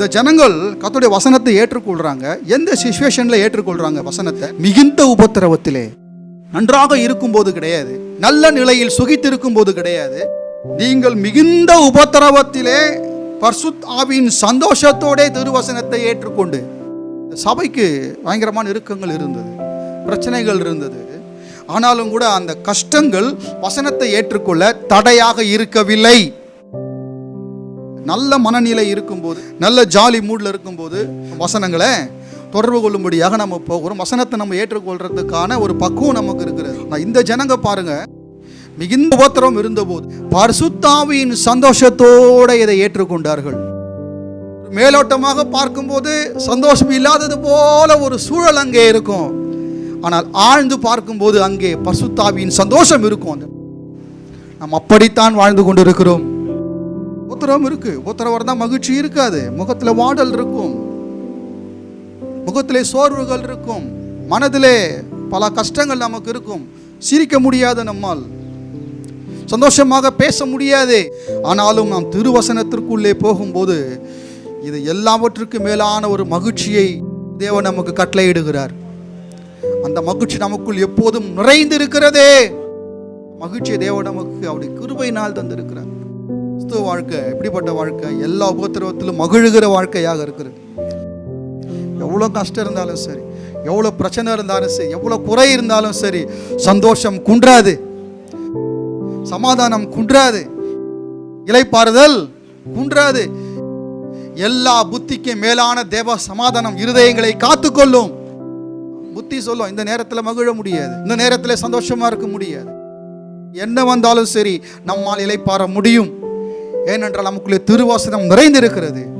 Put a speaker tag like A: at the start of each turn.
A: இந்த ஜனங்கள் கத்துடைய வசனத்தை ஏற்றுக்கொள்றாங்க. எந்த சுச்சுவேஷன்ல ஏற்றுக்கொள்றாங்க வசனத்தை? மிகுந்த உபத்திரவத்திலே. நன்றாக இருக்கும்போது கிடையாது. நல்ல நிலையில் சுகித்திருக்கும் போது கிடையாது. நீங்கள் மிகுந்த உபத்திரவத்திலே பர்சுத் ஆவியின் சந்தோஷத்தோட திருவசனத்தை ஏற்றுக்கொண்டு சபைக்கு பயங்கரமான இறுக்கங்கள் இருந்தது. பிரச்சனைகள் இருந்தது. ஆனாலும் கூட அந்த கஷ்டங்கள் வசனத்தை ஏற்றுக்கொள்ள தடையாக இருக்கவில்லை. நல்ல மனநிலை இருக்கும்போது நல்ல ஜாலி மூடில் இருக்கும்போது வசனங்களை தொடர்பு கொள்ளும்படியாக நம்ம போகிறோம். வசனத்தை நம்ம ஏற்றுக்கொள்றதுக்கான ஒரு பக்குவம் நமக்கு இருக்கிறது. நான் இந்த ஜனங்க பாருங்க மிகுந்த உபத்திரம் இருந்தபோது பரிசுத்தாவியின் சந்தோஷத்தோட இதை ஏற்றுக்கொண்டார்கள். மேலோட்டமாக பார்க்கும்போது சந்தோஷம் இல்லாதது போல ஒரு சூழல் அங்கே இருக்கும். ஆனால் ஆழ்ந்து பார்க்கும்போது அங்கே பசுத்தாவியின் சந்தோஷம் இருக்கும். அந்த நாம் அப்படித்தான் வாழ்ந்து கொண்டிருக்கிறோம். உத்தரவும் இருக்கு. உத்தரவு தான் மகிழ்ச்சி இருக்காது. முகத்தில் வாடல் இருக்கும். முகத்திலே சோர்வுகள் இருக்கும். மனதிலே பல கஷ்டங்கள் நமக்கு இருக்கும். சிரிக்க முடியாது நம்மால். சந்தோஷமாக பேச முடியாது. ஆனாலும் நாம் திருவசனத்திற்குள்ளே போகும்போது இது எல்லாவற்றுக்கும் மேலான ஒரு மகிழ்ச்சியை தேவன் நமக்கு கட்டளையிடுகிறார். அந்த மகிழ்ச்சி நமக்குள் எப்போதும் நிறைந்து இருக்கிறதே மகிழ்ச்சியை தேவன் நமக்கு அவருடைய கிருபையினால் தந்திருக்கிறார். கிறிஸ்துவ வாழ்க்கை எப்படிப்பட்ட வாழ்க்கை? எல்லா உபத்திரவத்திலும் மகிழுகிற வாழ்க்கையாக இருக்கிறது. எவ்வளோ கஷ்டம் இருந்தாலும் சரி எவ்வளோ பிரச்சனை இருந்தாலும் சரி எவ்வளோ குறை இருந்தாலும் சரி சந்தோஷம் குன்றாது. சமாதானம் குன்றாது. இலைப்பாறுதல் குன்றாது. எல்லா புத்திக்கு மேலான தேவ சமாதானம் இருதயங்களை காத்துக்கொள்ளும். புத்தி சொல்லும் இந்த நேரத்தில் மகிழ முடியாது இந்த நேரத்தில் சந்தோஷமா இருக்க முடியாது. என்ன வந்தாலும் சரி நம்மால் இலைப்பாற முடியும். ஏனென்றால் நமக்குள்ளே திருவாசனம் நிறைந்திருக்கிறது.